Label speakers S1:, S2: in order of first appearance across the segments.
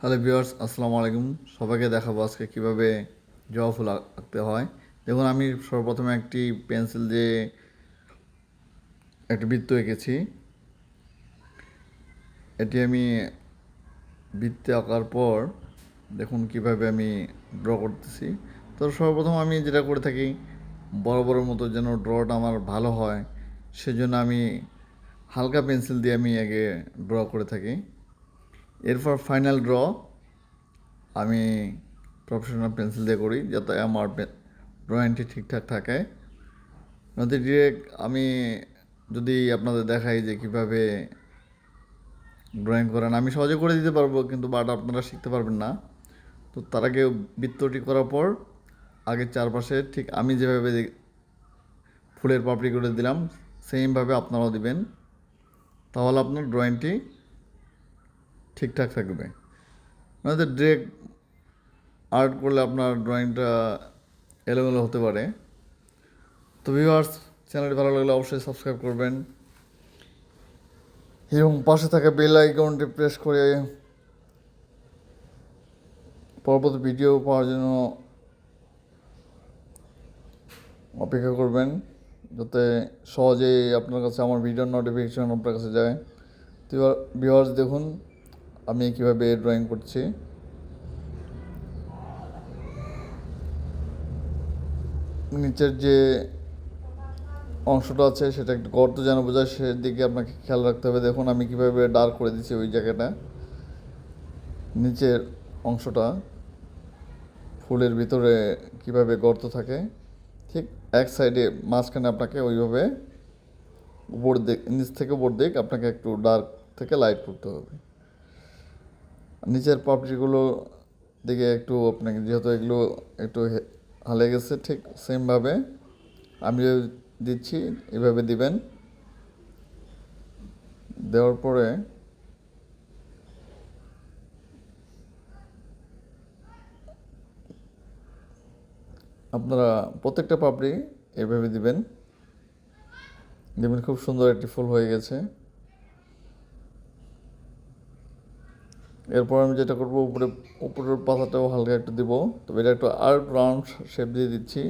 S1: Hello viewers আসসালামু আলাইকুম। সবাইকে দেখাবো আজকে কীভাবে জবা ফুল আঁকতে হয়। দেখুন, আমি সর্বপ্রথমে একটি পেন্সিল দিয়ে একটি বৃত্ত এঁকেছি। এটি আমি বৃত্তে আঁকার পর দেখুন কীভাবে আমি ড্র করতেছি। তো সর্বপ্রথম আমি যেটা করে থাকি, বড় বড় মতো যেন ড্রটা আমার ভালো হয়, সেজন্য আমি হালকা পেন্সিল দিয়ে আমি আগে ড্র করে থাকি। এরপর ফাইনাল ড্র আমি প্রফেশনাল পেন্সিল দিয়ে করি, যাতে আমার ড্রয়িংটি ঠিকঠাক থাকে। নয়তো ডিরেক্ট আমি যদি আপনাদের দেখাই যে কীভাবে ড্রয়িং করেন, আমি সহজে করে দিতে পারব, কিন্তু বাট আপনারা শিখতে পারবেন না। তো তার আগে বৃত্তটি করার পর, আগে চারপাশে ঠিক আমি যেভাবে ফুলের পাপড়ি করে দিলাম সেমভাবে আপনারাও দিবেন। তাহলে আপনার ড্রয়িংটি ঠিকঠাক থাকবে। নয়তো ডিরেক্ট আর্ট করলে আপনার ড্রয়িংটা এলোমেলো হতে পারে। তো ভিউয়ার্স চ্যানেলটি ভালো লাগলে অবশ্যই সাবস্ক্রাইব করবেন। এবং পাশে থাকা বেল আইকনটি প্রেস করে পরবর্তী ভিডিও পাওয়ার জন্য অপেক্ষা করবেন, যাতে সহজেই আপনার কাছে আমার ভিডিওর নোটিফিকেশন আপনার কাছে যায়। তো ভিউয়ার্স দেখুন। আমি কীভাবে ড্রয়িং করছি? নিচের যে অংশটা আছে, সেটা একটু গর্ত যেন বোঝায়, সেদিকে আপনাকে খেয়াল রাখতে হবে। দেখুন, আমি কীভাবে ডার্ক করে দিচ্ছি ওই জায়গাটা। নিচের অংশটা ফুলের ভিতরে কীভাবে গর্ত থাকে, ঠিক এক সাইডে মাঝখানে আপনাকে ওইভাবে উপর দিক, নিচ থেকে উপর দিক আপনাকে একটু ডার্ক থেকে লাইট করতে হবে। নিচের পাপড়িগুলো দিকে একটু আপনাকে, যেহেতু এগুলো একটু হালে গেছে ঠিক সেমভাবে আমি দিচ্ছি, এভাবে দিবেন। দেওয়ার পরে আপনারা প্রত্যেকটা পাপড়ি এভাবে দিবেন। দেখবেন খুব সুন্দর একটি ফুল হয়ে গেছে। এরপর আমি যেটা করব, উপরে উপরের পাতাটাও হালকা একটু দিব। তবে এটা একটু আর্ট রাউন্ড শেপ দিয়ে দিচ্ছি,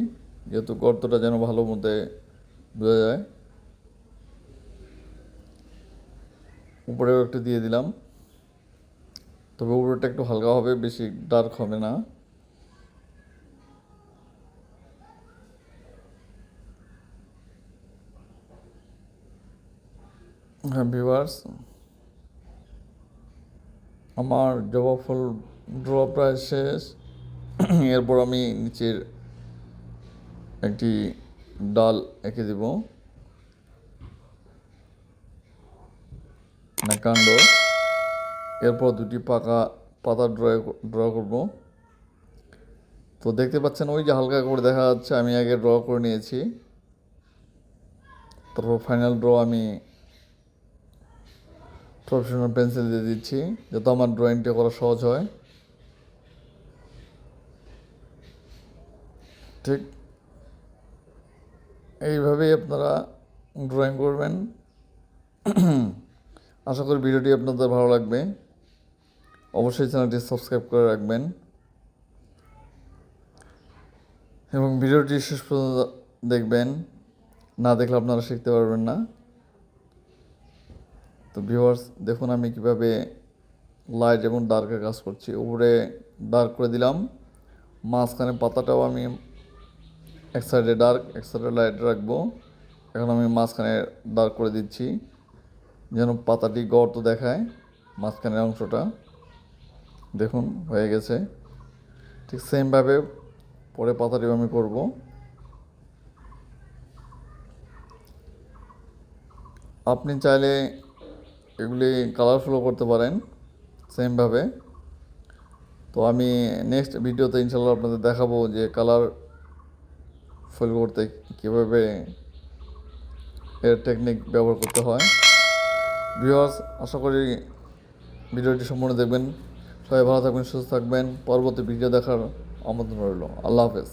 S1: যেহেতু গর্তটা যেন ভালো মধ্যে বোঝা যায়। উপরেও একটু দিয়ে দিলাম। তবে উপরেটা একটু হালকা হবে, বেশি ডার্ক হবে না। হ্যাঁ ভিউয়ার্স আমার জবা ফুল ড্র প্রায় শেষ। এরপর আমি নিচের একটি ডাল এঁকে দেব। কাণ্ড এরপর দুটি পাকা পাতা ড্র ড্র করব। তো দেখতে পাচ্ছেন, ওই যে হালকা করে দেখা যাচ্ছে, আমি আগে ড্র করে নিয়েছি। তারপর ফাইনাল ড্র আমি প্রফেশনাল পেন্সিল দিয়ে দিচ্ছি, যাতে আমার ড্রয়িংটা করা সহজ হয়। ঠিক। এইভাবেই আপনারা ড্রয়িং করবেন। আশা করি ভিডিওটি আপনাদের ভালো লাগবে। অবশ্যই চ্যানেলটি সাবস্ক্রাইব করে রাখবেন। এবং ভিডিওটি শেষ পর্যন্ত দেখবেন। না দেখলে আপনারা শিখতে পারবেন না। তো ভিউয়ার্স দেখুন আমি কীভাবে লাইট এবং ডার্কের কাজ করছি। উপরে ডার্ক করে দিলাম। মাঝখানে পাতাটাও আমি এক সাইডে ডার্ক এক সাইডে লাইট রাখব। এখন আমি মাঝখানে ডার্ক করে দিচ্ছি, যেন পাতাটি গর্ত দেখায় মাঝখানের অংশটা। দেখুন, হয়ে গেছে। ঠিক সেমভাবে পরে পাতাটিও আমি করব। আপনি চাইলে এগুলি কালারফুলও করতে পারেন সেমভাবে তো আমি নেক্সট ভিডিওতে ইনশাল্লাহ আপনাদের দেখাবো যে কালার ফুল করতে কীভাবে এর টেকনিক ব্যবহার করতে হয়। ভিউয়ার্স আশা করি ভিডিওটি সম্পূর্ণ দেখবেন। সবাই ভালো থাকবেন, সুস্থ থাকবেন। পরবর্তী ভিডিও দেখার আমন্ত্রণ রইল। আল্লাহ হাফেজ।